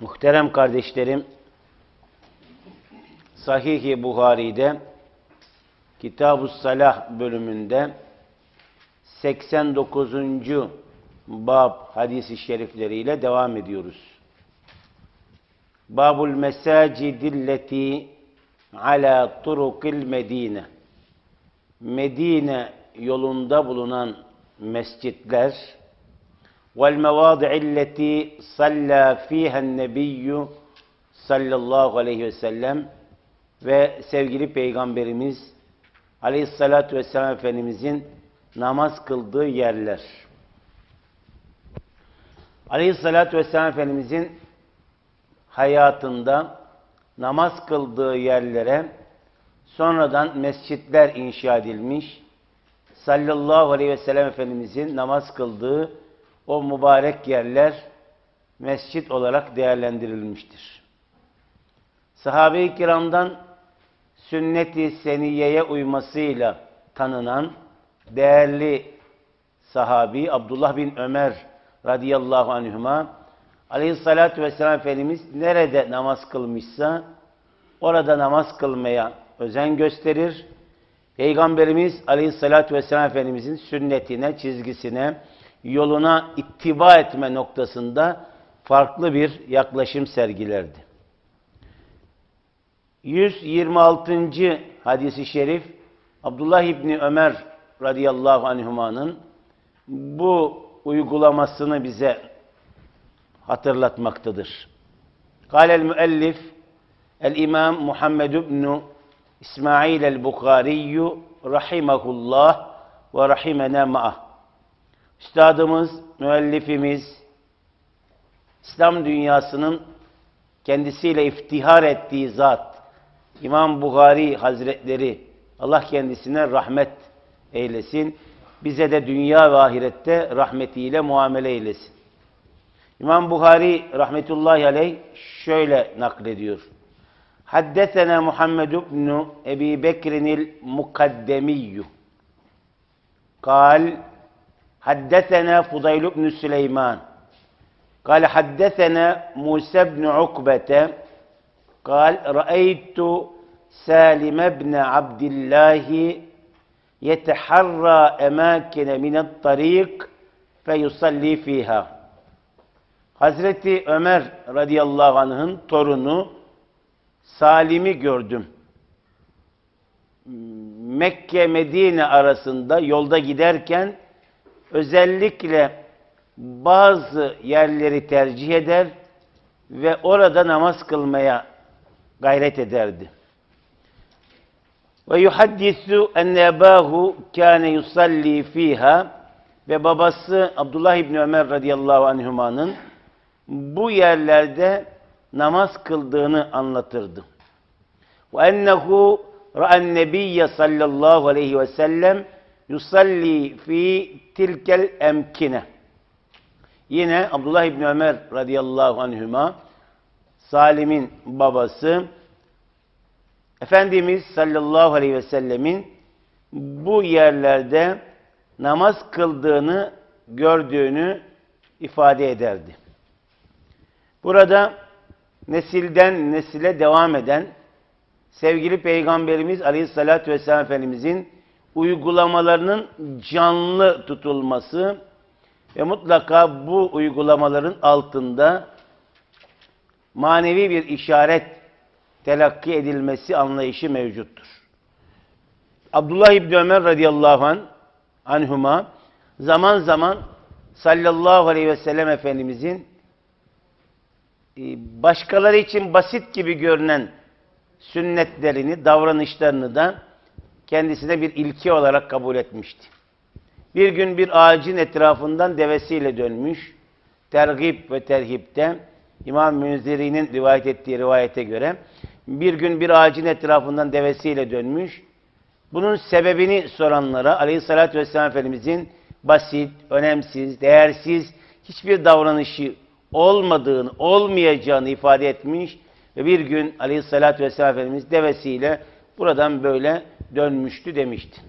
Muhterem kardeşlerim, Sahih-i Buhari'de Kitab-ı Salah bölümünde 89. bab hadisi şerifleriyle devam ediyoruz. Babul mesacidilleti ala turukil medine. Medine yolunda bulunan mescitler vel mevadi'illeti salla fihen nebiyyü sallallahu aleyhi ve sellem ve sevgili peygamberimiz aleyhissalatü vesselam efendimizin namaz kıldığı yerler. Aleyhissalatü vesselam efendimizin hayatında namaz kıldığı yerlere sonradan mescitler inşa edilmiş. Sallallahu aleyhi ve sellem Efendimizin namaz kıldığı o mübarek yerler mescit olarak değerlendirilmiştir. Sahabe-i kiramdan sünnet-i seniyeye uymasıyla tanınan değerli sahabi Abdullah bin Ömer radıyallahu anhüma aleyhissalatü vesselam Efendimiz nerede namaz kılmışsa orada namaz kılmaya özen gösterir. Peygamberimiz aleyhissalatü vesselam Efendimizin sünnetine, çizgisine, yoluna ittiba etme noktasında farklı bir yaklaşım sergilerdi. 126. hadisi şerif Abdullah İbni Ömer radıyallahu anhümanın bu uygulamasını bize hatırlatmaktadır. Kâlel müellif el-İmam Muhammed ibn İsmail el-Bukhari rahimahullah ve rahimena ma'ah. Üstadımız, müellifimiz, İslam dünyasının kendisiyle iftihar ettiği zat, İmam Bukhari Hazretleri, Allah kendisine rahmet eylesin. Bize de dünya ve ahirette rahmetiyle muamele eylesin. İmam Bukhari rahmetullahi aleyh şöyle naklediyor. Haddesena Muhammed ibn Ebi Bekir'in mukaddemiyyü. Kal Haddesena Fudayl ibn Süleyman. قال حدثنا موسى بن عقبة قال رأيت سالم بن عبد الله يتحرى أماكن من الطريق فيصلي فيها Hazreti Ömer radıyallahu anh'ın torunu Salim'i gördüm. Mekke Medine arasında yolda giderken özellikle bazı yerleri tercih eder ve orada namaz kılmaya gayret ederdi. Ve yuhaddisu enne ebahu kâne yusalli fiha ve babası Abdullah İbni Ömer radıyallahu anhümanın bu yerlerde namaz kıldığını anlatırdı. Ve ennehu ra'en nebiyye sallallahu aleyhi ve sellem yusalli fi tilkel emkine. Yine Abdullah İbni Ömer radıyallahu anhüma Salim'in babası Efendimiz sallallahu aleyhi ve sellemin bu yerlerde namaz kıldığını gördüğünü ifade ederdi. Burada nesilden nesile devam eden sevgili Peygamberimiz Aleyhisselatü Vesselam Efendimizin uygulamalarının canlı tutulması ve mutlaka bu uygulamaların altında manevi bir işaret telakki edilmesi anlayışı mevcuttur. Abdullah İbni Ömer radıyallahu anh, anhuma zaman zaman sallallahu aleyhi ve sellem Efendimizin e, başkaları için basit gibi görünen sünnetlerini, davranışlarını da kendisine bir ilke olarak kabul etmişti. Bir gün bir ağacın etrafından devesiyle dönmüş. Tergib ve terhipte İmam Münziri'nin rivayet ettiği rivayete göre bir gün bir ağacın etrafından devesiyle dönmüş. Bunun sebebini soranlara Aleyhisselatü Vesselam Efendimizin basit, önemsiz, değersiz hiçbir davranışı olmadığını, olmayacağını ifade etmiş ve bir gün Aleyhisselatü Vesselam Efendimiz devesiyle buradan böyle dönmüştü demişti.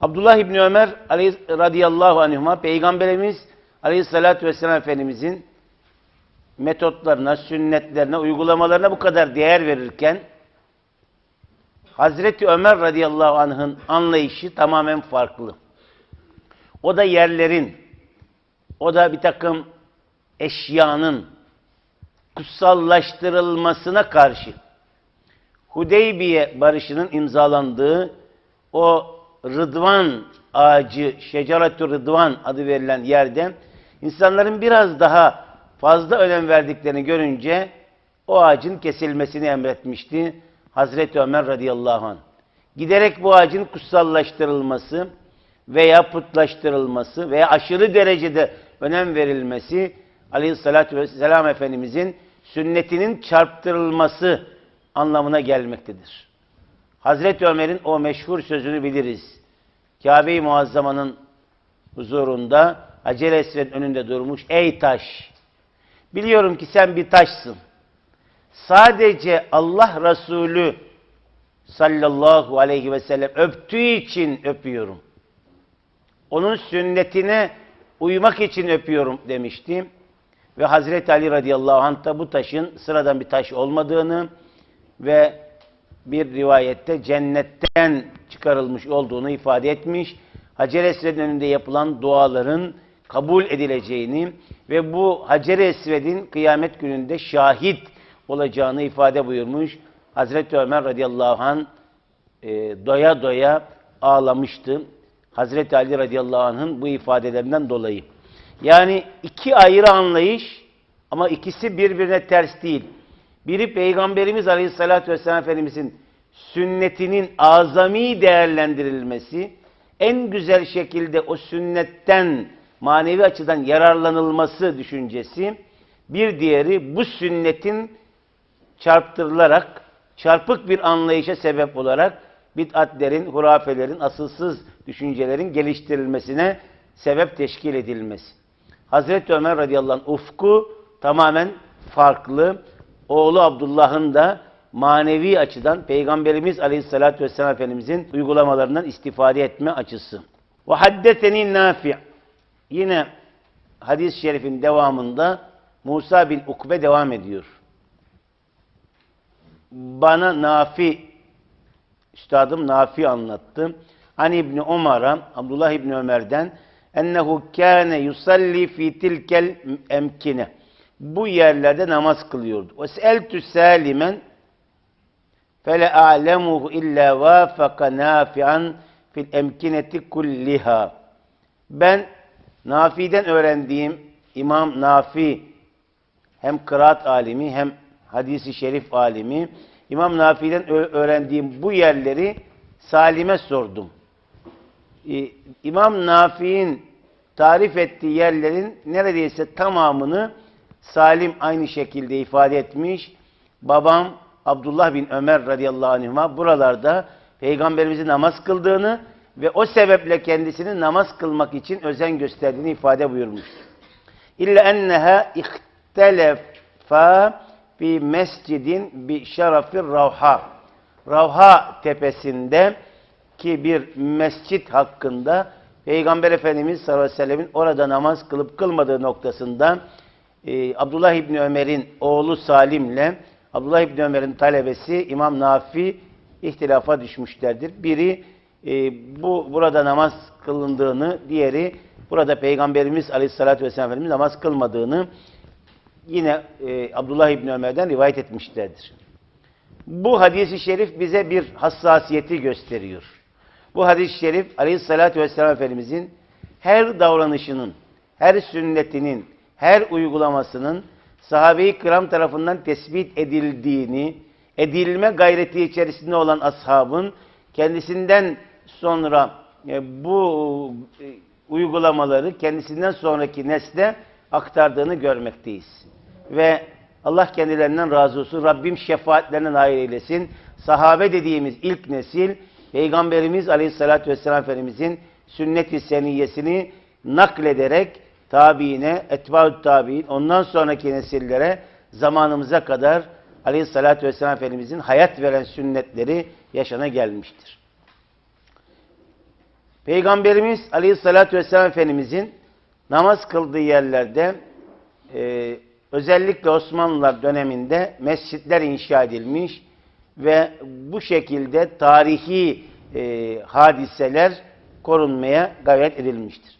Abdullah İbni Ömer radıyallahu anhuma Peygamberimiz aleyhissalatü vesselam Efendimizin metotlarına, sünnetlerine, uygulamalarına bu kadar değer verirken Hazreti Ömer radıyallahu anh'ın anlayışı tamamen farklı. O da yerlerin, o da bir takım eşyanın kutsallaştırılmasına karşı Hudeybiye barışının imzalandığı o Rıdvan ağacı, Şecaretü Rıdvan adı verilen yerde insanların biraz daha fazla önem verdiklerini görünce o ağacın kesilmesini emretmişti Hazreti Ömer radıyallahu anh. Giderek bu ağacın kutsallaştırılması veya putlaştırılması veya aşırı derecede önem verilmesi aleyhissalatü vesselam Efendimizin sünnetinin çarptırılması anlamına gelmektedir. Hazreti Ömer'in o meşhur sözünü biliriz. Kabe-i Muazzama'nın huzurunda Hacer Esved'in önünde durmuş. Ey taş! Biliyorum ki sen bir taşsın. Sadece Allah Resulü sallallahu aleyhi ve sellem öptüğü için öpüyorum. Onun sünnetine uymak için öpüyorum demişti. Ve Hazreti Ali radıyallahu anh da bu taşın sıradan bir taş olmadığını ve bir rivayette cennetten çıkarılmış olduğunu ifade etmiş. Hacer Esved'in önünde yapılan duaların kabul edileceğini ve bu Hacer Esved'in kıyamet gününde şahit olacağını ifade buyurmuş. Hazreti Ömer radıyallahu anh e, doya doya ağlamıştı. Hazreti Ali radıyallahu anh'ın bu ifadelerinden dolayı. Yani iki ayrı anlayış ama ikisi birbirine ters değil. Biri Peygamberimiz Aleyhisselatü Vesselam Efendimizin sünnetinin azami değerlendirilmesi, en güzel şekilde o sünnetten manevi açıdan yararlanılması düşüncesi, bir diğeri bu sünnetin çarptırılarak, çarpık bir anlayışa sebep olarak bid'atlerin, hurafelerin, asılsız düşüncelerin geliştirilmesine sebep teşkil edilmesi. Hazreti Ömer radıyallahu anh ufku tamamen farklı. Oğlu Abdullah'ın da manevi açıdan Peygamberimiz Aleyhisselatü Vesselam Efendimizin uygulamalarından istifade etme açısı. Ve haddeteni nafi' Yine hadis-i şerifin devamında Musa bin Ukbe devam ediyor. Bana Nafi, üstadım Nafi anlattı. Hani İbni Umar'a, Abdullah İbni Ömer'den ennehu kâne yusalli fi tilkel emkine. Bu yerlerde namaz kılıyordu. Salimen fele a'lemuhu illa vâfaka nafi'an fil emkineti kulliha. Ben Nafi'den öğrendiğim İmam Nafi hem kıraat alimi hem hadisi şerif alimi İmam Nafi'den öğrendiğim bu yerleri Salim'e sordum. İmam Nafi'nin tarif ettiği yerlerin neredeyse tamamını Salim aynı şekilde ifade etmiş. Babam Abdullah bin Ömer radıyallahu anhuma buralarda Peygamberimizin namaz kıldığını ve o sebeple kendisini namaz kılmak için özen gösterdiğini ifade buyurmuş. İlla enneha ihtelefa fi mescidin bi şerafir ravha. Ravha tepesinde ki bir mescit hakkında Peygamber Efendimiz sallallahu aleyhi ve sellemin orada namaz kılıp kılmadığı noktasında e, Abdullah İbni Ömer'in oğlu Salim'le Abdullah İbni Ömer'in talebesi İmam Nafi ihtilafa düşmüşlerdir. Biri e, bu burada namaz kılındığını, diğeri burada Peygamberimiz Aleyhisselatü Vesselam namaz kılmadığını yine e, Abdullah İbni Ömer'den rivayet etmişlerdir. Bu hadisi şerif bize bir hassasiyeti gösteriyor. Bu hadis-i şerif Aleyhisselatü Vesselam Efendimizin her davranışının, her sünnetinin, her uygulamasının sahabe-i kiram tarafından tespit edildiğini, edilme gayreti içerisinde olan ashabın kendisinden sonra e, bu e, uygulamaları kendisinden sonraki nesle aktardığını görmekteyiz. Ve Allah kendilerinden razı olsun. Rabbim şefaatlerine nail eylesin. Sahabe dediğimiz ilk nesil Peygamberimiz Aleyhisselatü Vesselam Efendimizin sünnet-i seniyyesini naklederek tabiine, etbaut tabiin, ondan sonraki nesillere zamanımıza kadar Aleyhisselatü Vesselam Efendimizin hayat veren sünnetleri yaşana gelmiştir. Peygamberimiz Aleyhisselatü Vesselam Efendimizin namaz kıldığı yerlerde e, özellikle Osmanlılar döneminde mescitler inşa edilmiş ve bu şekilde tarihi e, hadiseler korunmaya gayret edilmiştir.